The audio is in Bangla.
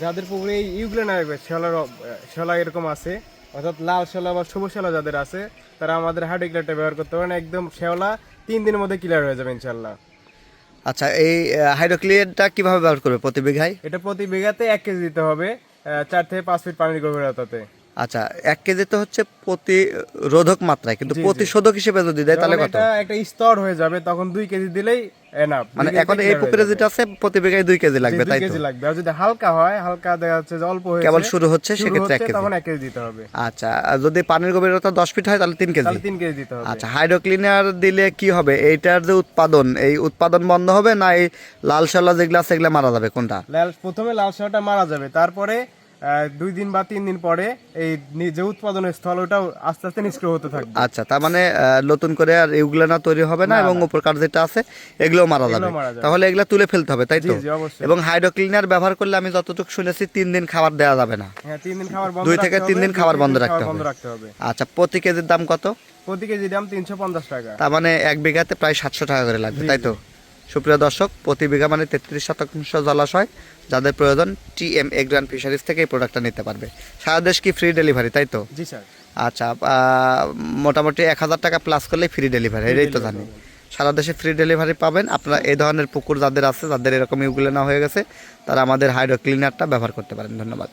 যাদের পুকুরে এই ইউগুলো না শ্যালার শ্যালা এরকম আছে অর্থাৎ লাল শ্যালা বা সবুজ শ্যালা যাদের আছে তারা আমাদের হার্ড ক্লিয়ারটা ব্যবহার করতে পারেন একদম শ্যাওলা তিন দিনের মধ্যে ক্লিয়ার হয়ে যাবে ইনশাল্লাহ আচ্ছা এই হাইড্রোক্লিয়ারটা কীভাবে ব্যবহার করবে প্রতি বিঘায়? এটা প্রতি বিঘাতে এক কেজি দিতে হবে চার থেকে পাঁচ ফিট পানির গভীরতাতে। আচ্ছা এক কেজি তো হচ্ছে প্রতি রোধক মাত্রায় কিন্তু প্রতিশোধক হিসেবে যদি দেয় তাহলে কত? এটা একটা স্তর হয়ে যাবে তখন দুই কেজি দিলেই এনাফ মানে এখন এই পুকুরে যেটা আছে প্রতি বিঘায় কেজি লাগবে তাই তো? কেজি লাগবে। আর যদি হালকা হয় হালকা দেখা যাচ্ছে যে অল্প হয়েছে কেবল শুরু হচ্ছে সেক্ষেত্রে কেজি। তখন কেজি দিতে হবে। আচ্ছা যদি পানির গভীরতা দশ ফিট হয় তাহলে তিন কেজি। তাহলে তিন কেজি দিতে হবে। আচ্ছা হাইড্রোক্লিনার দিলে কি হবে? এইটার যে উৎপাদন এই উৎপাদন বন্ধ হবে না এই লাল শালা যেগুলো আছে এগুলো মারা যাবে? কোনটা? লাল প্রথমে লাল শাকটা মারা যাবে তারপরে দুই দিন বা তিন দিন পরে এই যে উৎপাদনের স্থল ওটাও আস্তে আস্তে নিষ্ক্রিয় হতে থাকবে। আচ্ছা তার মানে নতুন করে আর এগুলো না তৈরি হবে না এবং উপরকার যেটা আছে এগুলো মারা যাবে। তাহলে এগুলা তুলে ফেলতে হবে তাই তো? এবং হাইড্রোক্লিনার ব্যবহার করলে আমি যতটুকু শুনেছি তিন দিন খাবার দেওয়া যাবে না। হ্যাঁ তিন দিন খাবার বন্ধ দুই থেকে তিন দিন খাবার বন্ধ রাখতে হবে। আচ্ছা প্রতি কেজির দাম কত? প্রতি কেজির দাম তিনশো পঞ্চাশ টাকা। তার মানে এক বিঘাতে প্রায় সাতশো টাকা করে লাগবে তাই তো? সুপ্রিয় দর্শক প্রতি বিঘা মানে তেত্রিশ শতাংশ জলাশয় যাদের প্রয়োজন টি এম এগ্রান ফিশারিজ থেকে এই প্রোডাক্টটা নিতে পারবে। সারা দেশ কি ফ্রি ডেলিভারি তাই তো? জি স্যার। আচ্ছা মোটামুটি এক হাজার টাকা প্লাস করলেই ফ্রি ডেলিভারি এটাই তো জানি। সারা দেশে ফ্রি ডেলিভারি পাবেন। আপনারা এই ধরনের পুকুর যাদের আছে যাদের এরকম ইউগুলো না হয়ে গেছে তারা আমাদের হাইড্রো ক্লিনারটা ব্যবহার করতে পারেন। ধন্যবাদ।